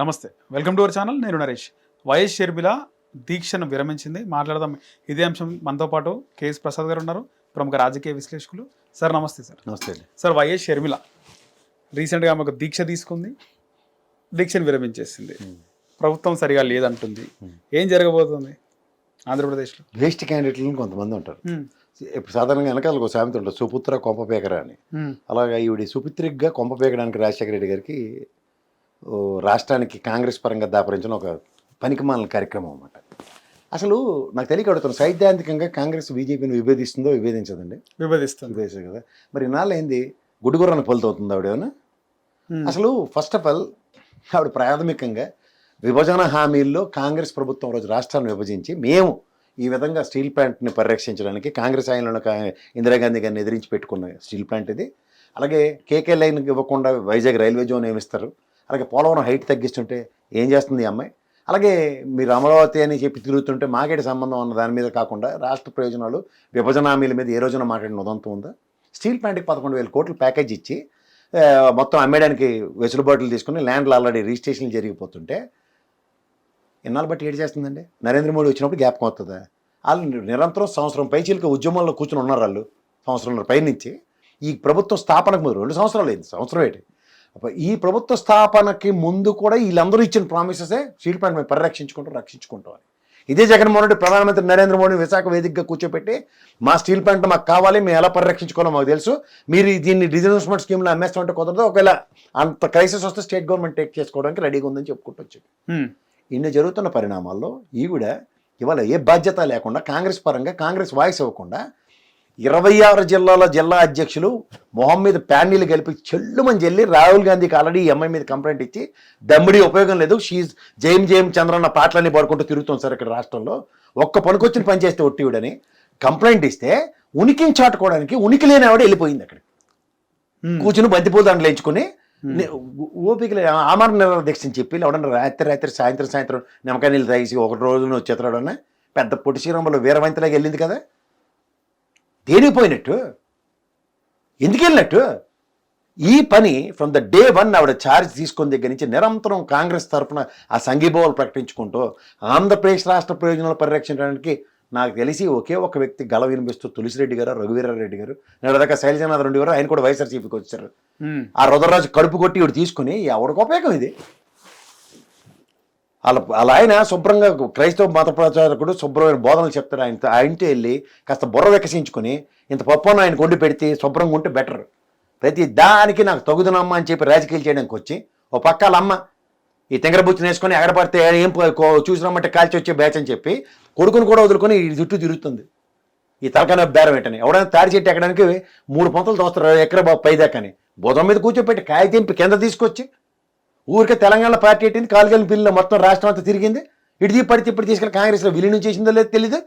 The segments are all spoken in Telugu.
నమస్తే. వెల్కమ్ టు అవర్ ఛానల్ నేను నరేష్ వైఎస్ షర్మిల దీక్షను విరమించింది. మాట్లాడదాం. ఇదే అంశం మనతో పాటు కేఎస్ ప్రసాద్ గారు ఉన్నారు. ప్రముఖ రాజకీయ విశ్లేషకులు. సార్ నమస్తే సార్. నమస్తే సార్ వైఎస్ షర్మిల రీసెంట్గా ఆమె ఒక దీక్ష తీసుకుంది. దీక్షను విరమించేసింది. ప్రభుత్వం సరిగా లేదంటుంది. ఏం జరగబోతుంది? ఆంధ్రప్రదేశ్లో. వేస్ట్ క్యాండిడేట్లు కొంతమంది ఉంటారు. హ్మ్. ఇప్పుడు సాధారణంగా వెనకాల ఒక సామెత ఉంటుంది. సుపుత్ర కొంప పేకర అని. అలాగా ఈవిడ సుపుత్రిగ్గా కొంప పేకడానికి రాజశేఖర రెడ్డి గారికి రాష్ట్రానికి కాంగ్రెస్ పరంగా దాపరించిన ఒక పనికిమాలిన కార్యక్రమం అన్నమాట. అసలు నాకు తెలియక అడుగుతాను సైద్ధాంతికంగా కాంగ్రెస్ బీజేపీని విభేదిస్తుందో విభేదించదండి? విభజిస్తుంది విభేదించదు కదా. మరి ఇన్నాళ్ళు ఏంది? గుడిగుర్రాన్ని ఫలితవుతుంది ఆవిడ ఏమన్నా? హ్మ్. అసలు ఫస్ట్ ఆఫ్ ఆల్ ఆవిడ ప్రాథమికంగా విభజన హామీల్లో కాంగ్రెస్ ప్రభుత్వం రోజు రాష్ట్రాన్ని విభజించి మేము ఈ విధంగా స్టీల్ ప్లాంట్ని పరిరక్షించడానికి కాంగ్రెస్ ఆయనలో ఇందిరాగాంధీ గారిని ఎదిరించి పెట్టుకున్న స్టీల్ ప్లాంట్ ఇది. అలాగే కేకే లైన్ ఇవ్వకుండా వైజాగ్ రైల్వే జోన్ ఏమిస్తారు అలాగే పోలవరం హైట్ తగ్గిస్తుంటే ఏం చేస్తుంది ఈ అమ్మాయి? అలాగే మీరు అమరావతి అని చెప్పి తిరుగుతుంటే మాకేటి సంబంధం ఉన్న దాని మీద కాకుండా రాష్ట్ర ప్రయోజనాలు విభజన హామీల మీద ఏ రోజున మాట్లాడిన ఉదంతం ఉందా? స్టీల్ ప్లాంట్కి పదకొండు వేల కోట్లు ప్యాకేజ్ ఇచ్చి మొత్తం అమ్మేయడానికి వెసులుబాట్లు తీసుకుని ల్యాండ్లు ఆల్రెడీ రిజిస్ట్రేషన్లు జరిగిపోతుంటే ఇన్నాళ్ళు బట్టి ఏడు చేస్తుందండి? నరేంద్ర మోడీ వచ్చినప్పుడు జ్ఞాపకం అవుతుందా వాళ్ళు నిరంతరం సంవత్సరం పైచీలక ఉద్యమంలో కూర్చుని ఉన్నారు వాళ్ళు సంవత్సరంలో పైనుంచి. ఈ ప్రభుత్వ స్థాపనకు ముందు రెండు సంవత్సరాలు అయింది సంవత్సరం ఏంటి? అప్పుడు ఈ ప్రభుత్వ స్థాపనకి ముందు కూడా వీళ్ళందరూ ఇచ్చిన ప్రామిసెసే స్టీల్ ప్లాంట్ మేము పరిరక్షించుకుంటాం రక్షించుకుంటాం అని. ఇదే జగన్మోహన్ రెడ్డి ప్రధానమంత్రి నరేంద్ర మోడీ విశాఖ వేదికగా కూర్చోపెట్టి మా స్టీల్ ప్లాంట్ మాకు కావాలి మేము ఎలా పరిరక్షించుకోవాలో మాకు తెలుసు. మీరు దీన్ని డిజిన్వెస్ట్మెంట్ స్కీమ్లో అమ్మేస్తామంటే కుదరదు. ఒకవేళ అంత క్రైసిస్ వస్తే స్టేట్ గవర్నమెంట్ టేక్ చేసుకోవడానికి రెడీగా ఉందని చెప్పుకుంటూ వచ్చింది. ఇన్ని జరుగుతున్న పరిణామాల్లో ఈవిడ ఇవాళ ఏ బాధ్యత లేకుండా కాంగ్రెస్ పరంగా కాంగ్రెస్ వాయిస్ ఇవ్వకుండా ఇరవై ఆరు జిల్లాల జిల్లా అధ్యక్షులు మొహం మీద ప్యానీలు కలిపి చెల్లుమని చెల్లి రాహుల్ గాంధీకి ఆల్రెడీ ఈ అమ్మాయి మీద కంప్లైంట్ ఇచ్చి దమ్ముడి ఉపయోగం లేదు షీజ్ జైమ్ జైమ్ చంద్రన్న పాటలన్నీ పడుకుంటూ తిరుగుతాం సార్ ఇక్కడ రాష్ట్రంలో. ఒక్క పనికొచ్చిన పని చేస్తే ఒట్టివిడని కంప్లైంట్ ఇస్తే ఉనికిని చాటుకోవడానికి ఉనికి లేని ఆవిడ వెళ్ళిపోయింది అక్కడ. కూర్చుని ఎంచుకుని నే- ఓపిక లే- ఆమరణ నిరాహార దీక్షని చెప్పి ఎవడన్నా రాత్రి రాత్రి సాయంత్రం సాయంత్రం నిమ్మకాయ నీళ్ళు తాగేసి ఒకటి రోజున వచ్చేతరాడన్నా పెద్ద పొట్టి శ్రీరంభంలో వీరవంతలాగా వెళ్ళింది కదా. దేనికి పోయినట్టు ఎందుకు వెళ్ళినట్టు? ఈ పని ఫ్రమ్ ద డే వన్ ఆవిడ ఛార్జ్ తీసుకున్న దగ్గర నుంచి నిరంతరం కాంగ్రెస్ తరఫున ఆ సంఘీభావాలు ప్రకటించుకుంటూ ఆంధ్రప్రదేశ్ రాష్ట్ర ప్రయోజనాలు పరిరక్షించడానికి నాకు తెలిసి ఒకే ఒక వ్యక్తి గల వినిపిస్తూ తులసిరెడ్డి గారు రఘువీరారెడ్డి గారు నేడదాకా శైలజనాథ్ రెడ్డి గారు ఆయన కూడా వైఎస్ఆర్సీపీకి వచ్చారు. ఆ రుద్రరాజు కడుపు కొట్టి ఇవి తీసుకుని ఎవరికి ఉపయోగం ఇది? వాళ్ళ వాళ్ళ ఆయన శుభ్రంగా క్రైస్తవ మత ప్రచారకుడు శుభ్రమైన బోధనలు చెప్తారు ఆయన ఆయనతో వెళ్ళి కాస్త బుర్ర వికసించుకొని ఇంత పప్పును ఆయన కొండి పెడితే శుభ్రంగా ఉంటే బెటర్. ప్రతి దానికి నాకు తగుదనమ్మ అని చెప్పి రాజకీయాలు చేయడానికి వచ్చి ఓ పక్క వాళ్ళ అమ్మ ఈ తెంగరబుచ్చి నేసుకొని ఎక్కడ ఏం కో- చూసినామంటే కాల్చి వచ్చే బ్యాచ్ అని చెప్పి కొడుకుని కూడా వదులుకొని ఈ చుట్టూ తిరుగుతుంది. ఈ తలకాన బేరం ఏంటని. ఎవడైనా తాడి చెట్టు ఎక్కడానికి మూడు పొంతలు దోస్తారు ఎక్కడ బాబు పైదాకని బుధం మీద కూర్చోపెట్టి కాయ తెంపి కింద తీసుకొచ్చి ఊరికే తెలంగాణ పార్టీ ఎట్టింది? కాలుగల పిల్లలు మొత్తం రాష్ట్రం అంతా తిరిగింది. ఇటు పడితే ఇప్పుడు తీసుకెళ్ళి కాంగ్రెస్లో విలీనం చేసిందో లేదో తెలీదు.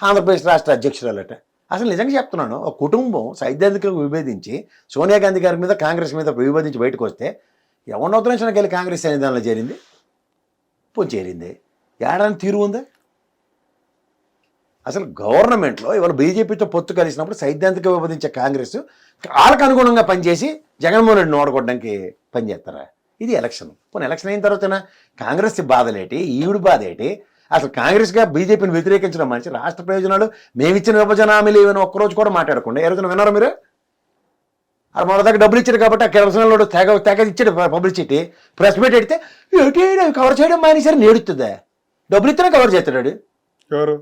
ఆంధ్రప్రదేశ్ రాష్ట్ర అధ్యక్షురాలట. అసలు నిజంగా చెప్తున్నాను ఒక కుటుంబం సైద్ధాంతికంగా విభేదించి సోనియా గాంధీ గారి మీద కాంగ్రెస్ మీద విభేదించి బయటకు వస్తే ఎవరిని ఉద్ధరించడానికి వెళ్ళి కాంగ్రెస్ అనే చేరింది. పోయి చేరింది. ఏడాది తీరు ఉందా. అసలు గవర్నమెంట్లో ఇవాళ బీజేపీతో పొత్తు కలిసినప్పుడు సైద్ధాంతిక విభజించే కాంగ్రెస్ వాళ్ళకు అనుగుణంగా పనిచేసి జగన్మోహన్ రెడ్డిని ఓడగొట్టడానికి పనిచేస్తారా? ఇది ఎలక్షన్. పోనీ ఎలక్షన్ అయిన తర్వాతనా? కాంగ్రెస్ బాధలేటి? ఈవిడ బాధ ఏంటి అసలు కాంగ్రెస్గా బీజేపీని వ్యతిరేకించడం మనిషి రాష్ట్ర ప్రయోజనాలు మేమిచ్చిన విభజన హామీలు ఏమైనా ఒక్కరోజు కూడా మాట్లాడకుండా ఏ రోజున విన్నారా మీరు? అది మన దగ్గర డబ్బులు ఇచ్చారు కాబట్టి ఆ కిరసనలో తెగ తెగ ఇచ్చాడు పబ్లిసిటీ. ప్రెస్ మీట్ పెడితే ఏంటి కవర్ చేయడం మానేసరి నేడుతుందా? డబ్బులు ఇస్తేనే కవర్ చేస్తాడు. ఎవరు?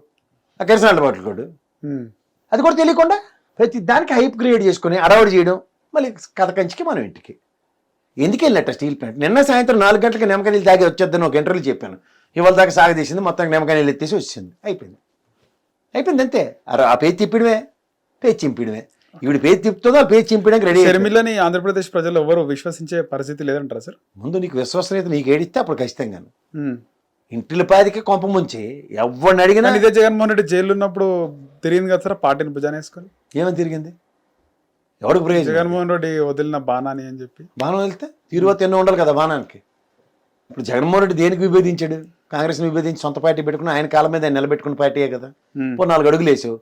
ఆ కిరసనాల బాటిల్ కోడు. హ్మ్. అది కూడా తెలియకుండా ప్రతి దానికి హైప్ క్రియేట్ చేసుకుని అడవాడు చేయడం మళ్ళీ కథ కంచికి మనం ఇంటికి. ఎందుకు వెళ్ళినట్ట స్టీల్ ప్లాంట్? నిన్న సాయంత్రం నాలుగు గంటలకు నిమ్మకాయ నీళ్ళు తాగి వచ్చేద్దని ఒక ఇంటర్వ్యూ చెప్పాను. ఇవాళ దాకా సాగదీసింది మొత్తం నిమ్మకాయ నీళ్ళు ఎత్తేసి వచ్చింది అయిపోయింది. అయిపోయింది అంతే. అరే ఆ పేరు తిప్పిడమే పేరు చింపిడమే ఈవిడ పేరు తిప్పుతుందో ఆ పేరు చింపడానికి రెడీ షర్మిలని ఆంధ్రప్రదేశ్ ప్రజలు ఎవరు విశ్వసించే పరిస్థితి లేదంటారా సార్? ముందు నీకు విశ్వసనీయత నీకు ఏడిస్తే అప్పుడు ఖచ్చితంగా హ్మ్. ఇంటిల పాదికి కొంప ముంచి ఎవరిని అడిగినా ఇదే జగన్మోహన్ రెడ్డి జైలు ఉన్నప్పుడు తిరిగింది కదా సార్ పార్టీని భుజాన వేసుకొని? ఏమని తిరిగింది? ఎవరికి ప్రయోజనం జగన్మోహన్ రెడ్డి వదిలిన బాణాని అని చెప్పి. బాణం వెళ్తే తిరువతి ఎన్నో ఉండాలి కదా బాణానికి. ఇప్పుడు జగన్మోహన్ రెడ్డి దేనికి విభేదించాడు? కాంగ్రెస్ని విభేదించి సొంత పార్టీ పెట్టుకుని ఆయన కాలం మీద ఆయన నిలబెట్టుకున్న పార్టీయే కదా. ఇప్పుడు నాలుగు అడుగులు వేసావు.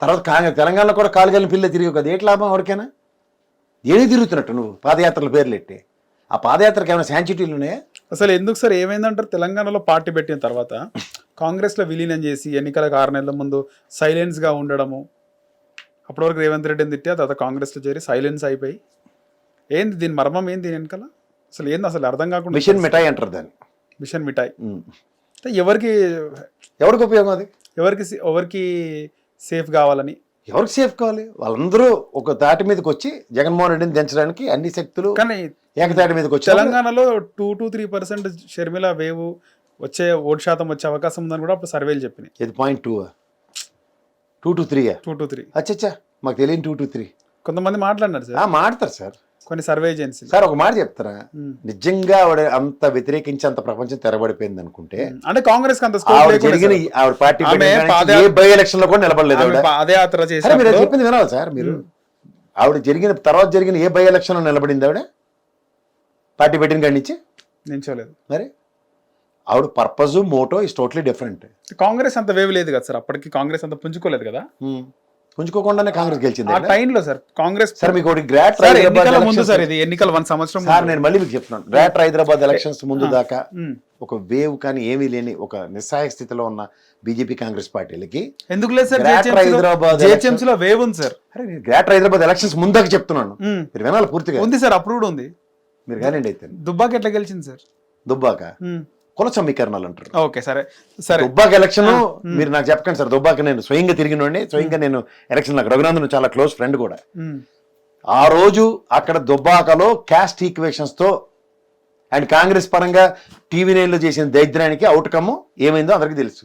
తర్వాత కాంగ్రెస్ తెలంగాణలో కూడా కాలుగల్ని పిల్ల తిరిగి కదా. ఏటి లాభం ఎవరికైనా? దేనికి తిరుగుతున్నట్టు నువ్వు పాదయాత్రల పేర్లు ఎట్టి ఆ పాదయాత్రకి ఏమైనా శాంచిటీలు ఉన్నాయా? అసలు ఎందుకు సార్ ఏమైందంటారు? తెలంగాణలో పార్టీ పెట్టిన తర్వాత కాంగ్రెస్లో విలీనం చేసి ఎన్నికలకు ఆరు నెలల ముందు సైలెన్స్గా ఉండడము అప్పటి వరకు రేవంత్ రెడ్డిని తిట్టి తర్వాత కాంగ్రెస్లో చేరి సైలెన్స్ అయిపోయి. ఏంది దీని మర్మం ఏంది దీని వెనకాల? అసలు ఏంది అసలు అర్థం కాకుండా మిషన్ మిఠాయి అంటారు దాన్ని. మిషన్ మిఠాయి. అంటే ఎవరికి ఎవరికి ఉపయోగం అది? ఎవరికి ఎవరికి సేఫ్ కావాలని? ఎవరికి సేఫ్ కావాలి? వాళ్ళందరూ ఒక తాటి మీదకి వచ్చి జగన్మోహన్ రెడ్డిని దించడానికి అన్ని శక్తులు కానీ ఏకతాటి మీదకి వచ్చి తెలంగాణలో two to three percent Sharmila wave వచ్చే ఓటు శాతం వచ్చే అవకాశం ఉందని కూడా అప్పుడు సర్వేలు చెప్పినాయి. ఇది point two two to three two to three అచ్చచ్చా. మాకు తెలియని టూ టు త్రీ కొంతమంది మాట్లాడినారు సార్. మాడతారు సార్. కొన్ని సర్వే ఏజెన్సీలు. సార్ ఒక మాట చెప్తారా. నిజంగా ఆవిడ అంత వ్యతిరేకించి అంత ప్రపంచం తెరబడిపోయింది అనుకుంటే అంటే కాంగ్రెస్ జరిగిన ఆవిడ పార్టీ బై ఎలక్షన్లో కూడా నిలబడలేదు పాదయాత్ర సరే మీరు చెప్పింది వినాలి సార్ మీరు. ఆవిడ జరిగిన తర్వాత జరిగిన ఏ బై ఎలక్షన్లో నిలబడింది ఆవిడ? పార్టీ పెట్టిన కాడి నుంచి? నించోలేదు మరి? ఆవిడ purpose motto is totally different. Congress అంత వేవ్ లేదు కదా సార్? అప్పటికి కాంగ్రెస్ అంత పుంజుకోలేదు కదా? పుంజుకోకుండానే కాంగ్రెస్ గెలిచింది ఆ టైంలో సార్ కాంగ్రెస్ సార్ మీకు ఒకటి గ్రాట్ సార్ ఎన్నికల ముందు సార్ ఇది ఎన్నికల వన్ సంవత్సరం సార్ నేను మళ్ళీ మీకు చెప్తున్నాను. గ్రాట్ హైదరాబాద్ ఎలక్షన్స్ ముందు దాకా. ఒక వేవ్ కానీ ఏమీ లేని ఒక నిస్సహాయ స్థితిలో ఉన్న బీజేపీ కాంగ్రెస్ పార్టీలకి ఎందుకు లేదు సార్ జిహెచ్ఎంసీ లో వేవ్ ఉంది సార్. అరే నేను గ్రేటర్ హైదరాబాద్ ఎలక్షన్స్ ముందాక చెప్తున్నాను. మీరు వినాలి పూర్తిగా. ఉంది సార్ అప్రూవ్డ్ ఉంది. మీరు కానివ్వండి అయితే. దుబ్బాక ఎట్లా గెలిచింది సార్? దుబ్బాక. కుల సమీకరణాలు అంటారు. ఓకే సరే సరే. దుబ్బాక ఎలక్షన్ మీరు నాకు చెప్పకండి సార్ దుబ్బాక నేను స్వయంగా తిరిగినండి స్వయంగా నేను ఎలక్షన్ నాకు రఘునందన్ చాలా క్లోజ్ ఫ్రెండ్ కూడా. ఆ రోజు అక్కడ దుబ్బాకలో క్యాస్ట్ ఈక్వేషన్స్తో అండ్ కాంగ్రెస్ పరంగా టీవీ నైన్లో చేసిన దరిద్రానికి అవుట్కమ్ ఏమైందో అందరికీ తెలుసు.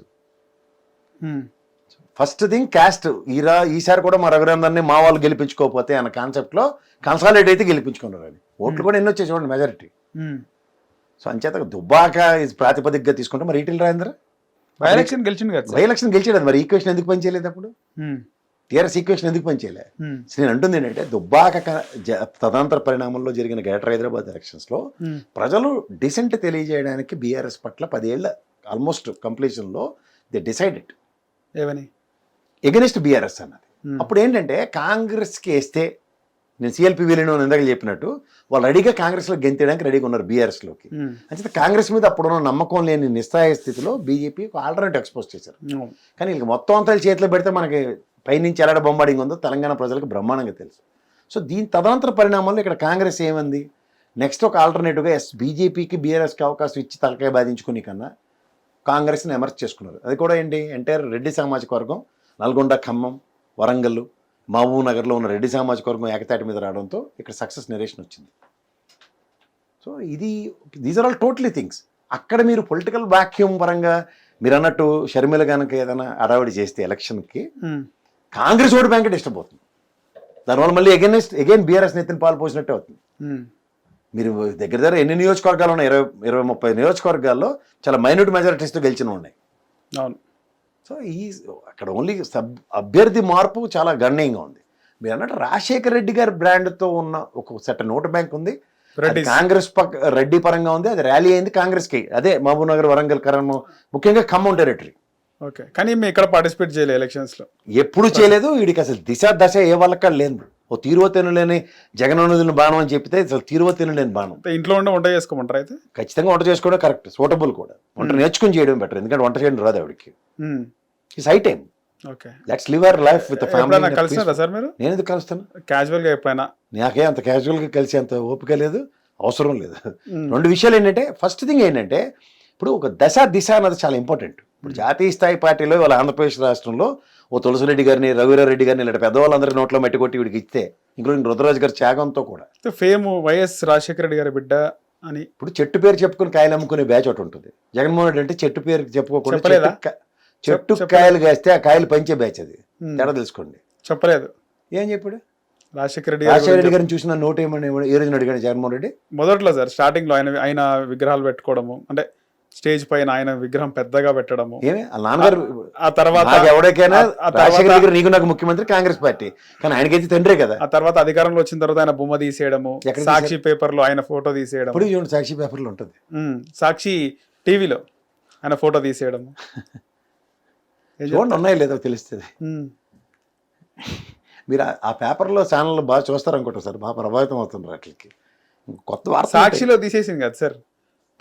ఫస్ట్ థింగ్ క్యాస్ట్ ఈరా ఈసారి కూడా మా రఘునందన్ని మా వాళ్ళు గెలిపించుకోకపోతే అన్న కాన్సెప్ట్లో కన్సాలిడేట్ అయితే గెలిపించుకున్నారు అని ఓట్లు కూడా ఎన్ని వచ్చాయి చూడండి మెజారిటీ. సో అంచేత దుబ్బాక ప్రాతిపదికగా తీసుకుంటే మరి ఈటీలు రాజేంద్ర బై ఎలక్షన్ గెలిచింది కదా బై సార్ ఎలక్షన్ గెలిచాడు మరి ఈక్వేషన్ ఎందుకు పనిచేయలేదు అప్పుడు ఉమ్. టీఆర్ఎస్ ఈక్వేషన్ ఎందుకు పనిచేయలే. సో నేను అంటుంది ఏంటంటే దుబ్బాక తదనంతర పరిణామంలో జరిగిన గ్రేటర్ హైదరాబాద్ ఎలక్షన్స్లో ఉమ్. ప్రజలు డిసెంట్ తెలియజేయడానికి బీఆర్ఎస్ పట్ల పదేళ్ళ ఆల్మోస్ట్ కంప్లీషన్లో ది డిసైడెడ్ ఏవని ఎగనెస్ట్ బీఆర్ఎస్ అన్నది Hmm. అప్పుడు ఏంటంటే కాంగ్రెస్కి వేస్తే నేను సిఎల్పి వీళ్ళను ఇందాక చెప్పినట్టు వాళ్ళు రెడీగా కాంగ్రెస్లో గెంతేయడానికి రెడీగా ఉన్నారు బీఆర్ఎస్లోకి ఉమ్. అంచేత కాంగ్రెస్ మీద అప్పుడున్న నమ్మకం లేని నిస్సాయ స్థితిలో బీజేపీ ఒక ఆల్టర్నేటివ్ ఎక్స్పోజ్ చేశారు. అవును. కానీ వీళ్ళకి మొత్తం అంతా చేతిలో పెడితే మనకి పైనుంచి ఎలాడ బొమ్బాడింగ్ ఉందో తెలంగాణ ప్రజలకు బ్రహ్మాండంగా తెలుసు. సో దీని తదనంతర పరిణామంలో ఇక్కడ కాంగ్రెస్ ఏమంది? నెక్స్ట్ ఒక ఆల్టర్నేటివ్గా ఎస్ బీజేపీకి బీఆర్ఎస్కి అవకాశం ఇచ్చి తలకాయ బాధించుకుని కన్నా కాంగ్రెస్ని ఎమర్జ్ చేసుకున్నారు. అది కూడా ఏంటి? ఎంటైర్ రెడ్డి సామాజిక వర్గం నల్గొండ ఖమ్మం వరంగల్ మహబూబ్ నగర్లో ఉన్న రెడ్డి సామాజిక వర్గం ఏకతాటి మీద రావడంతో ఇక్కడ సక్సెస్ నెరేషన్ వచ్చింది. సో ఇది these are all totally things అక్కడ మీరు పొలిటికల్ వాక్యూమ్ పరంగా మీరు అన్నట్టు షర్మిల కనుక ఏదైనా అడావిడి చేస్తే ఎలక్షన్కి um. Congress vote bank disturb అవుతుంది దానివల్ల మళ్ళీ అగైనెస్ట్ అగైన్ బీఆర్ఎస్ నెత్తిన పాలు పోసినట్టే అవుతుంది. ఉమ్. మీరు దగ్గర దగ్గర ఎన్ని నియోజకవర్గాలు ఉన్నాయి? ఇరవై ఇరవై ముప్పై నియోజకవర్గాల్లో చాలా మైన్యూట్ మెజారిటీస్తో గెలిచిన ఉన్నాయి అవును. సో ఈ అక్కడ ఓన్లీ సబ్ అభ్యర్థి మార్పు చాలా గణనీయంగా ఉంది. మీరు అన్నట్టు రాజశేఖర రెడ్డి గారి బ్రాండ్తో ఉన్న ఒక సెట్ నోట్ బ్యాంక్ ఉంది. కాంగ్రెస్ పక్క రెడ్డి పరంగా ఉంది. అది ర్యాలీ అయింది కాంగ్రెస్కి. అదే మహబూబ్ నగర్ వరంగల్ కరణం ముఖ్యంగా ఖమ్మం టెరిటరీ ఓకే. కానీ మేము ఎక్కడ పార్టిసిపేట్ చేయలేదు ఎలక్షన్స్లో. ఎప్పుడు చేయలేదు. వీడికి అసలు దిశ దశ ఏ వాళ్ళక్కడ లేదు ఓ తీరువతెను లేని జగనన్నదిని బాణం అని చెప్తే అసలు తీరువతెను లేని బాణం. ఇంట్లో ఉండే వంట చేసుకోమంటారు అయితే? ఖచ్చితంగా వంట చేసుకోవడం కరెక్ట్ సూటబుల్ కూడా. వంట నేర్చుకుని చేయడం బెటర్ ఎందుకంటే వంట చేయడం రాదు ఆవిడకి. It's high time okay. Let's live our life with ఎప్పుడైనా ఫ్యామిలీ కలిసినారా సార్ మీరు? నేను ఎందుకు కలుస్తాను? క్యాజువల్గా ఎప్పుడైనా? నాకే అంత క్యాజువల్గా కలిసి అంత ఓపిక లేదు అవసరం లేదు. రెండు విషయాలు ఏంటంటే ఫస్ట్ థింగ్ ఏంటంటే ఇప్పుడు ఒక దశ దిశ అన్నది చాలా ఇంపార్టెంట్ ఇప్పుడు జాతీయ స్థాయి పార్టీలో వాళ్ళ ఆంధ్రప్రదేశ్ రాష్ట్రంలో ఓ తులసిరెడ్డి గారిని రఘువీరారెడ్డి గారిని ఇలాంటి పెద్దవాళ్ళందరి నోట్లో మట్టి కొట్టి వీడికి ఇస్తే ఇంక్లూడింగ్ రుద్రరాజు గారి త్యాగంతో కూడా. ఫేమ్ వైఎస్ రాజశేఖర రెడ్డి గారి బిడ్డ అని. ఇప్పుడు చెట్టు పేరు చెప్పుకుని కాయలు అమ్ముకునే బ్యాచ్ ఒకటి ఉంటుంది. జగన్మోహన్ రెడ్డి అంటే చెట్టు పేరు చెప్పుకోకుండా చెప్పలేదా? చెట్టు. కాయలు కాస్తే ఆ కాయలు పంచే బ్యాచ్ అది. తేడా తెలుసుకోండి. చెప్పలేదు. ఏం చెప్పాడు? రాజశేఖర రెడ్డి రాజశేఖర రెడ్డి గారిని చూసిన నోట్ ఏమని ఏ రోజున అడిగాడు జగన్మోహన్ రెడ్డి? మొదట్లో సార్ స్టార్టింగ్లో ఆయన ఆయన విగ్రహాలు పెట్టుకోవడము అంటే స్టేజ్ పైన ఆయన విగ్రహం పెద్దగా పెట్టడము. నాన్నగారు ఆ తర్వాత ఎవరికైనా నీకు నాకు ముఖ్యమంత్రి కాంగ్రెస్ పార్టీ. కానీ ఆయనకైతే తండ్రే కదా. ఆ తర్వాత అధికారంలో వచ్చిన తర్వాత ఆయన బొమ్మ తీసేయడము సాక్షి పేపర్లో ఆయన ఫోటో తీసేయడం ఇప్పుడు సాక్షి పేపర్లో ఉంటుంది. ఉమ్, సాక్షి టీవీలో ఆయన ఫోటో తీసేయడం చూడండి ఉన్నాయో లేదో తెలుస్తుంది. మీరు ఆ- పేపర్లో ఛానల్ బాగా చూస్తారు అనుకుంటారు సార్. బాగా ప్రభావితం అవుతున్నారు వాటికి కొత్త సాక్షిలో తీసేసింది కదా సార్.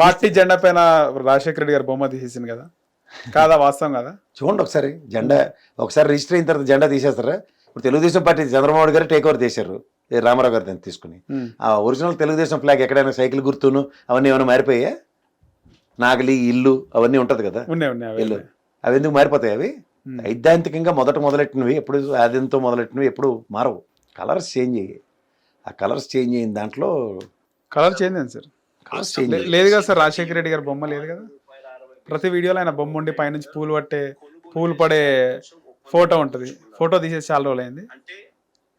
పార్టీ జెండా పైన రాజశేఖర రెడ్డి గారు బొమ్మ తీసేసింది కదా. కాదా వాస్తవం కదా? చూడండి ఒకసారి జెండా ఒకసారి రిజిస్టర్ అయిన తర్వాత జెండా తీసేస్తారా? ఇప్పుడు తెలుగుదేశం పార్టీ చంద్రబాబు గారు టేక్ ఓవర్ చేశారు రామారావు గారు దాన్ని తీసుకుని. ఆ ఒరిజినల్ తెలుగుదేశం ఫ్లాగ్ ఎక్కడైనా సైకిల్ గుర్తును అవన్నీ ఏమైనా మారిపోయా నాగలి ఇల్లు అవన్నీ ఉంటది కదా? ఇల్లు. అవి. ఎందుకు మారిపోతాయి అవి. సైద్ధాంతికంగా మొదట మొదలెట్టినవి ఎప్పుడు ఆదింతో మొదలెట్టినవి ఎప్పుడు మారవు. కలర్స్ చేంజ్ అయ్యాయి. ఆ కలర్స్ చేంజ్ అయిన దాంట్లో కలర్ చేంజ్ అయింది సార్. లేదు కదా సార్ రాజశేఖర రెడ్డి గారి బొమ్మ లేదు కదా? ప్రతి వీడియోలో ఆయన బొమ్మ ఉండి పైనుంచి పూలు పట్టే పూలు పడే ఫోటో ఉంటుంది. ఫోటో తీసేసి చాలా రోజులు అయింది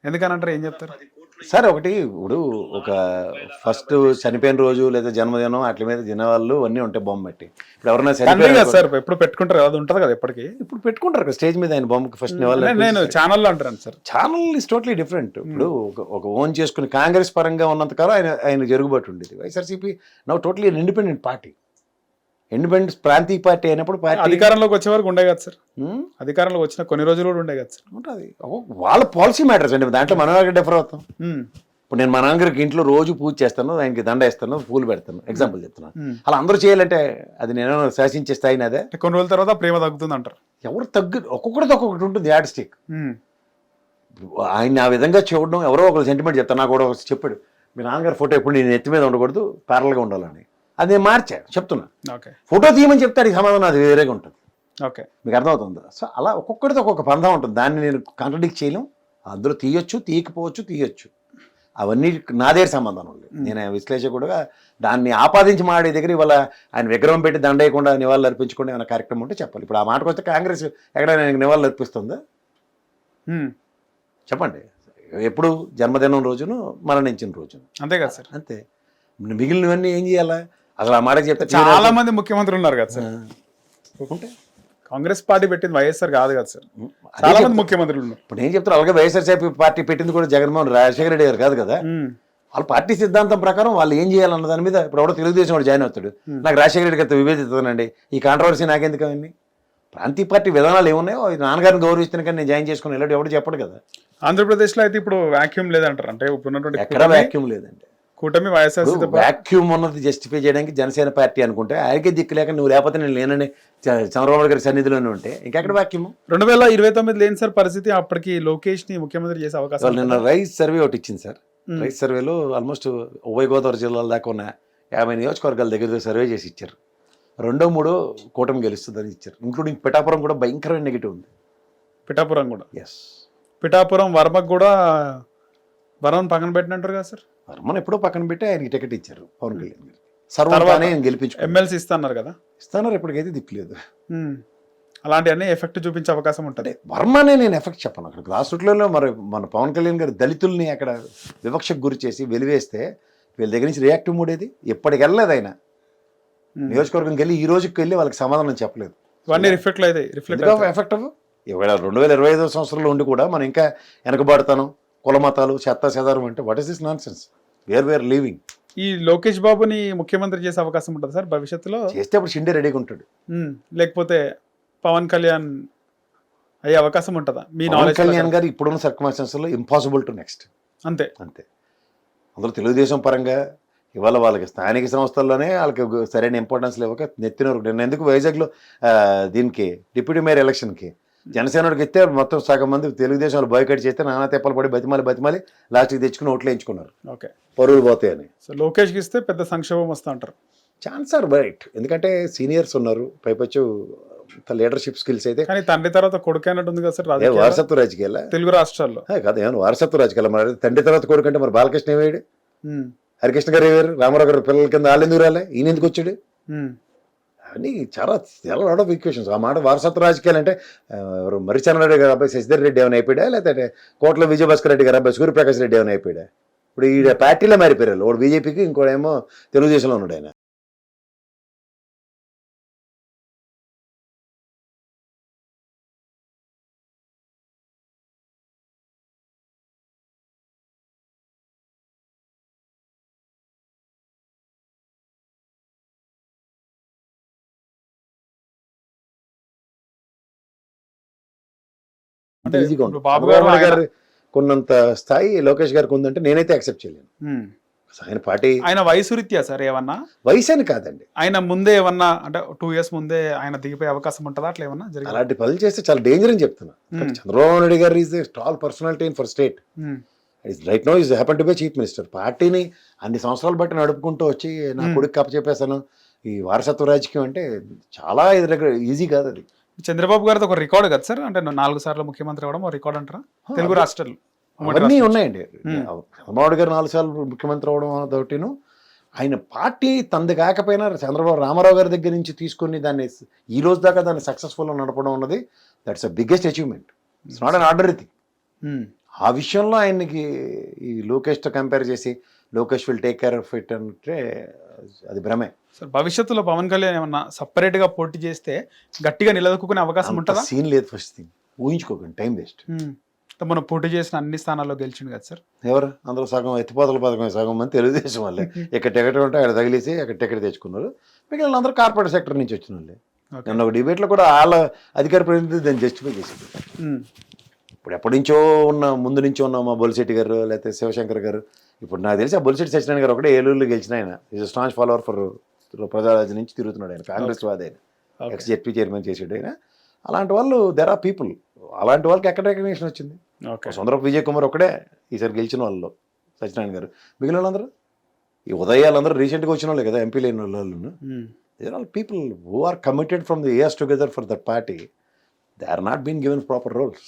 ఎందుకనంటారు ఏం చెప్తారు? సార్ ఒకటి ఇప్పుడు ఒక ఫస్ట్ చనిపోయిన రోజు లేదా జన్మదినం అట్ల మీద తినేవాళ్ళు అన్నీ ఉంటాయి బొమ్మ పెట్టి. ఇప్పుడు ఎవరైనా చనిపోయిన సార్ ఎప్పుడు పెట్టుకుంటారు అది ఉంటుంది కదా ఎప్పటికీ? ఇప్పుడు పెట్టుకుంటారు కదా స్టేజ్ మీద ఆయన బొమ్మకి ఫస్ట్ నేను- ఛానల్లో అంటాను sir. Channel is totally different. ఇప్పుడు ఒక- ఒక ఓన్ చేసుకుని కాంగ్రెస్ పరంగా ఉన్నంత కాలం ఆయన ఆయన జరుగుబాటు ఉండేది. YSRCP now totally independent party. Independent ప్రాంతీయ పార్టీ అయినప్పుడు పార్టీ అధికారంలోకి వచ్చే వరకు ఉండే కదా సార్. అధికారంలోకి వచ్చిన కొన్ని రోజులు కూడా ఉండే కదా సార్. ఉంటుంది. వాళ్ళ పాలసీ మ్యాటర్స్ అండి. దాంట్లో మనం ఎక్కడ డిఫర్ అవుతాం ఇప్పుడు నేను మా నాన్నగారికి ఇంట్లో రోజు పూజ చేస్తాను ఆయనకి దండ వేస్తాను పూలు పెడతాను ఎగ్జాంపుల్ చెప్తున్నాను. అలా అందరూ చేయాలంటే అది నేను శాసించే స్థాయిని అదే కొన్ని రోజుల తర్వాత ప్రేమ తగ్గుతుంది అంటారు. ఎవరు తగ్గు ఒక్కొక్కటితో ఒక్కొక్కటి ఉంటుంది యాడ్ స్టిక్. ఆయన ఆ విధంగా చూడడం ఎవరో ఒకరు సెంటిమెంట్ చెప్తాను నాకు కూడా చెప్పాడు మీ నాన్నగారి ఫోటో ఎప్పుడు నేను ఎత్తి మీద ఉండకూడదు ప్యారల్గా ఉండాలని. అది నేను మార్చా చెప్తున్నా. ఓకే. ఫోటో తీయమని చెప్తాడు ఈ సమాధానం అది వేరేగా ఉంటుంది. ఓకే. మీకు అర్థమవుతుందా? సో అలా ఒక్కొక్కటితో ఒక్కొక్క పందం ఉంటుంది. దాన్ని నేను కాంట్రడిక్ట్ చేయలేం. అందులో తీయొచ్చు తీయకపోవచ్చు తీయొచ్చు. అవన్నీ నా దగ్గర సంబంధం లేదు. నేను విశ్లేషకుడుగా దాన్ని ఆపాదించి మాడే దగ్గర ఇవాళ ఆయన విగ్రహం పెట్టి దండేయకుండా నివాళులు అర్పించకుండా ఏమైనా కార్యక్రమం ఉంటే చెప్పాలి. ఇప్పుడు ఆ మాటకు వస్తే కాంగ్రెస్ ఆయనకి నివాళులు అర్పిస్తుందా? చెప్పండి. ఎప్పుడు జన్మదినం రోజును మరణించిన రోజును. అంతే కదా సార్. అంతే. మిగిలినవన్నీ ఏం చేయాలా? అసలు ఆ మాట చెప్తే చాలా మంది ముఖ్యమంత్రులు ఉన్నారు కదా సార్. ఉంటే కాంగ్రెస్ పార్టీ పెట్టింది వైఎస్ఆర్ కాదు కదా సార్. చాలా మంది. ముఖ్యమంత్రులు ఉన్నారు. ఇప్పుడు నేను చెప్తాను అలాగే వైఎస్ఆర్సీపీ పార్టీ పెట్టింది కూడా జగన్మోహన్ రాజశేఖర రెడ్డి గారు కాదు కదా. వాళ్ళ పార్టీ సిద్ధాంతం ప్రకారం వాళ్ళు ఏం చేయాలన్న దాని మీద ఇప్పుడు ఎవడో తెలుగుదేశం వాడు జాయిన్ అవుతాడు. నాకు రాజశేఖర రెడ్డి గారితో విభేదిస్తానండి ఈ కాంట్రవర్సీ నాకెందుకు అవన్నీ? ప్రాంతీయ పార్టీ విధానాలు ఏమున్నాయో? నాన్నగారిని గౌరవిస్తున్న కానీ నేను జాయిన్ చేసుకుని వెళ్ళాడు ఎవడు చెప్పడు కదా. ఆంధ్రప్రదేశ్లో అయితే ఇప్పుడు వాక్యూమ్ లేదంటారు. అంటే ఇప్పుడు ఎక్కడ వ్యాక్యూమ్ లేదండి. కూటమి వైఎస్ఆర్సీతో పాటు వ్యాక్యూమ్ ఉన్నది జస్టిఫై చేయడానికి జనసేన పార్టీ అనుకుంటే ఆయనకే దిక్కు లేక నువ్వు లేకపోతే నేను లేనని చంద్రబాబు గారి సన్నిధిలోనే ఉంటే ఇంకెక్కడ వ్యాక్యూమ్ రెండు వేల ఇరవై తొమ్మిది లేని సార్ పరిస్థితి అప్పటికి లోకేష్ని ముఖ్యమంత్రి చేసే అవకాశం నిన్న రైస్ సర్వే ఒకటి ఇచ్చింది సార్. రైస్ సర్వేలో ఆల్మోస్ట్ ఉభయ గోదావరి జిల్లాల దాకా ఉన్న యాభై నియోజకవర్గాల దగ్గర సర్వే చేసి ఇచ్చారు. రెండో మూడో కూటమి గెలుస్తుందని ఇచ్చారు. ఇంక్లూడింగ్ పిఠాపురం కూడా భయంకరమైన నెగిటివ్ ఉంది. పిఠాపురం కూడా? ఎస్ పిఠాపురం వర్మకు కూడా వరం పక్కన పెట్టినట్టారు కదా సార్? వర్మను ఎప్పుడో పక్కన పెట్టి ఆయనకి టికెట్ ఇచ్చారు పవన్ కళ్యాణ్ గారికి. సర్వతానే ఆయన గెలిపించుకున్నారు. ఎమ్మెల్సీ ఇస్తున్నారు కదా? ఇస్తాన్నారు ఎప్పటికైతే దిక్కులేదు. ఉమ్. అలాంటివన్నీ ఎఫెక్ట్ చూపించే అవకాశం ఉంటుంది. వర్మనే నేను ఎఫెక్ట్ చెప్పను. అక్కడ గ్రాస్ రూట్లో మరి మన పవన్ కళ్యాణ్ గారు దళితుల్ని అక్కడ వివక్షకు గురి చేసి వెలివేస్తే వీళ్ళ దగ్గర నుంచి రియాక్టివ్ మూడ్ ఏది ఎప్పటికి వెళ్ళలేదు ఆయన. నియోజకవర్గంకి వెళ్ళి ఈ రోజుకి వెళ్ళి వాళ్ళకి సమాధానం చెప్పలేదు. ఇవన్నీ రిఫ్లెక్ట్ అయితే రిఫ్లెక్ట్ ఎఫెక్ట్ ఇవాళ రెండు వేల ఇరవై ఐదో సంవత్సరంలో ఉండి కూడా మనం ఇంకా వెనకబడతాను కుల మతాలు చెత్త చెదారం అంటే what is this nonsense where where leaving ఈ లోకేష్ బాబుని ముఖ్యమంత్రి చేసే అవకాశం ఉంటుంది సార్ భవిష్యత్తులో? చేస్తే అప్పుడు షిండే రెడీగా ఉంటాడు. లేకపోతే పవన్ కళ్యాణ్ అయ్యే అవకాశం ఉంటుందా? మీ నాలెడ్జ్ కళ్యాణ్ గారు ఇప్పుడున్న సర్కమాస్టెన్స్లో ఇంపాసిబుల్ టు నెక్స్ట్ అంతే. అంతే. అందులో తెలుగుదేశం పరంగా ఇవాళ వాళ్ళకి స్థానిక సంస్థల్లోనే వాళ్ళకి సరైన ఇంపార్టెన్స్ లేవక నెత్తిన నేను ఎందుకు వైజాగ్లో దీనికి డిప్యూటీ మేయర్ ఎలక్షన్కి జనసేనకి ఇస్తే మొత్తం సగం మంది తెలుగుదేశం వాళ్ళు బాయ్కట్ చేస్తే నానా తెప్పలు పడి బతిమాలి బతిమాలి లాస్ట్కి తెచ్చుకుని ఓట్లు వేయించుకున్నారు. ఓకే. పరువులు పోతాయని. సో లోకేష్కి ఇస్తే పెద్ద సంక్షోభం వస్తా అంటారు. ఛాన్స్ ఆర్ రైట్ ఎందుకంటే సీనియర్స్ ఉన్నారు పైపచ్చు లీడర్షిప్ స్కిల్స్ అయితే. కానీ తండ్రి తర్వాత కొడుకు అన్నట్టు ఉంది కదా సార్? వారసత్వ రాజకీయాల? తెలుగు రాష్ట్రాల్లో. కాదు ఏమన్నా వారసత్వ రాజకీయాల? మరి తండ్రి తర్వాత కొడుకంటే మరి బాలకృష్ణ ఏమయ్యాడు? ఉమ్. హరికృష్ణ గారు ఏవారు రామారావు గారు పిల్లల కింద వాళ్ళు ఎందుకు రాలే? ఈయన ఎందుకు వచ్చాడు? ఉమ్. అని చాలా చాలా లాట్ ఆఫ్ ఈక్వేషన్స్ ఆ మాట వారసత్వ రాజకీయాలు అంటే ఆ, ఎవరు గారు అబ్బాయి శశిధర్ రెడ్డి ఏమైనా అయిపోయా లేకపోతే కోట్ల విజయభాస్కర్ రెడ్డి గారు అబ్బాయి సూర్యప్రకాష్ రెడ్డి ఏమైనా అయిపోయా ఇప్పుడు ఈ పార్టీలో మారిపోయారు. ఒకడు బీజేపీకి ఇంకోడేమో తెలుగుదేశంలో ఉన్నాడు ఆయన. ఈజీగా ఉంటుంది బాబు గారు కొన్నంత స్థాయి లోకేష్ గారికి ఉందంటే నేనైతే యాక్సెప్ట్ చేయలేను. ఆయన పార్టీ ఆయన వయసు రీత్యా సార్ ఏమన్నా? వయసు అని కాదండి. ఆయన ముందే ఏమన్నా అంటే టూ ఇయర్స్ ముందే ఆయన దిగిపోయే అవకాశం ఉంటుందా? అట్లా ఏమన్నా జరిగింది? అలాంటి పనులు చేస్తే చాలా డేంజర్ అని చెప్తున్నా. చంద్రబాబు నాయుడు గారు is tall personality in for state right no is happen to be chief minister పార్టీని అన్ని సంవత్సరాలు బట్టి నడుపుకుంటూ వచ్చి నా. కొడుకు కప్ప చెప్పేశాను ఈ వారసత్వ రాజకీయం అంటే చాలా ఈజీ కాదు అది. చంద్రబాబు గారిది ఒక రికార్డ్ కదా సార్? అంటే నాలుగు సార్లు ముఖ్యమంత్రి అవడం ఒక రికార్డ్ అంటారా? తెలుగు రాష్ట్రాలు. అవన్నీ. ఉన్నాయండి. చంద్రబాబు గారు నాలుగు సార్లు ముఖ్యమంత్రి అవడం అదొకటిను. ఆయన పార్టీ తంది కాకపోయినా చంద్రబాబు రామారావు గారి దగ్గర నుంచి తీసుకుని దాన్ని ఈ రోజు దాకా దాన్ని సక్సెస్ఫుల్ నడపడం అన్నది that's a biggest achievement. It's not an order thing. ఆ విషయంలో ఆయనకి ఈ లోకేష్తో కంపేర్ చేసి Lokesh will take care of it అంటే అది భ్రమే. సార్ భవిష్యత్తులో పవన్ కళ్యాణ్ ఏమన్నా సపరేట్గా పోటీ చేస్తే గట్టిగా నిలదొక్కునే అవకాశం ఉంటుందా? సీన్ లేదు ఫస్ట్ థింగ్ ఊహించుకోకండి టైం వేస్ట్ మనం పోటీ చేసిన అన్ని స్థానాల్లో గెలిచిండు కదా సార్? ఎవరు? అందులో సగం ఎత్తిపోతల పథకం సగం మంది తెలుగుదేశం వాళ్ళే. ఇక్కడ టికెట్ ఉంటే అక్కడ తగిలేసి అక్కడ టికెట్ తెచ్చుకున్నారు. మిగిలిన అందరూ కార్పొరేట్ సెక్టర్ నుంచి వచ్చిన వాళ్ళే. ఒక డిబేట్లో కూడా వాళ్ళ అధికార ప్రతినిధి దాన్ని జస్టిఫై చేసింది. ఇప్పుడు ఎప్పటి నుంచో ఉన్న ముందు నుంచో ఉన్న మా బొలిశెట్టి గారు లేకపోతే శివశంకర్ గారు ఇప్పుడు నాకు తెలిసి ఆ బొలిశెట్టి సత్యనారాయణ గారు ఒకటే ఏలూరులో గెలిచిన ఆయన. Is strong follower for Praja Rajyam నుంచి తిరుగుతున్నాడు ఆయన కాంగ్రెస్ వాది ఆయన. ఎక్స్ జెడ్పీ చైర్మన్ చేసాడు ఆయన. అలాంటి వాళ్ళు దెర్ ఆర్ పీపుల్ అలాంటి వాళ్ళకి ఎక్కడ రికగ్నేషన్ వచ్చింది? ఓకే సుందరపు విజయ్ కుమార్ ఒకడే ఈసారి గెలిచిన వాళ్ళు సత్యనారాయణ గారు. మిగిలిన వాళ్ళందరూ? ఈ ఉదయాలందరూ రీసెంట్గా వచ్చిన వాళ్ళే కదా ఎంపీ లేని వాళ్ళు. There all people who are committed from the years together for that party they are not been given proper roles